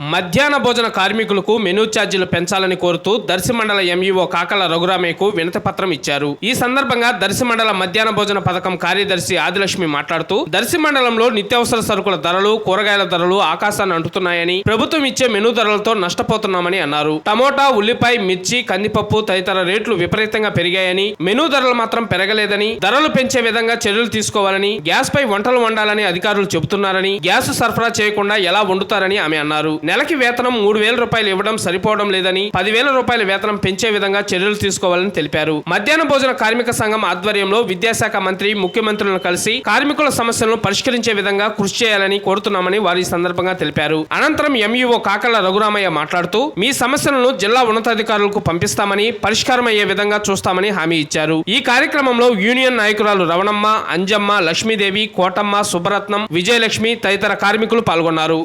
మధ్యాహ్న భోజన కార్మికులకు మెనూ ఛార్జీలు పెంచాలని కోరుతూ దర్శి మండల ఎంఈఓ కాకల రఘురామయ్యకు వినతి పత్రం ఇచ్చారు. ఈ సందర్భంగా దర్శి మండల మధ్యాహ్న భోజన పథకం కార్యదర్శి ఆదిలక్ష్మి మాట్లాడుతూ దర్శి మండలంలో నిత్యావసర సరుకుల ధరలు కూరగాయల ధరలు ఆకాశాన్ని అంటుతున్నాయని ప్రభుత్వం ఇచ్చే మెనూ ధరలతో నష్టపోతున్నామని అన్నారు. టమోటా ఉల్లిపాయ మిర్చి కందిపప్పు తదితర రేట్లు విపరీతంగా పెరిగాయని మెనూ ధరలు మాత్రం పెరగలేదని ధరలు పెంచే విధంగా చర్యలు తీసుకోవాలని గ్యాస్ పై వంటలు వండాలని అధికారులు చెబుతున్నారని గ్యాస్ సరఫరా చేయకుండా ఎలా వండుతారని ఆమె అన్నారు. నెలకి వేతనం మూడు వేల రూపాయలు ఇవ్వడం సరిపోవడం లేదని పదివేల రూపాయల వేతనం పెంచే విధంగా చర్యలు తీసుకోవాలని తెలిపారు. మధ్యాహ్న భోజన కార్మిక సంఘం ఆధ్వర్యంలో విద్యాశాఖ మంత్రి ముఖ్యమంత్రులను కలిసి కార్మికుల సమస్యలను పరిష్కరించే విధంగా కృషి చేయాలని కోరుతున్నామని వారి సందర్భంగా తెలిపారు. అనంతరం ఎంఈఓ కాకల రఘురామయ్య మాట్లాడుతూ మీ సమస్యలను జిల్లా ఉన్నతాధికారులకు పంపిస్తామని పరిష్కారం అయ్యే విధంగా చూస్తామని హామీ ఇచ్చారు. ఈ కార్యక్రమంలో యూనియన్ నాయకురాలు రవణమ్మ అంజమ్మ లక్ష్మీదేవి కోటమ్మ సుబ్బరత్నం విజయలక్ష్మి తదితర కార్మికులు పాల్గొన్నారు.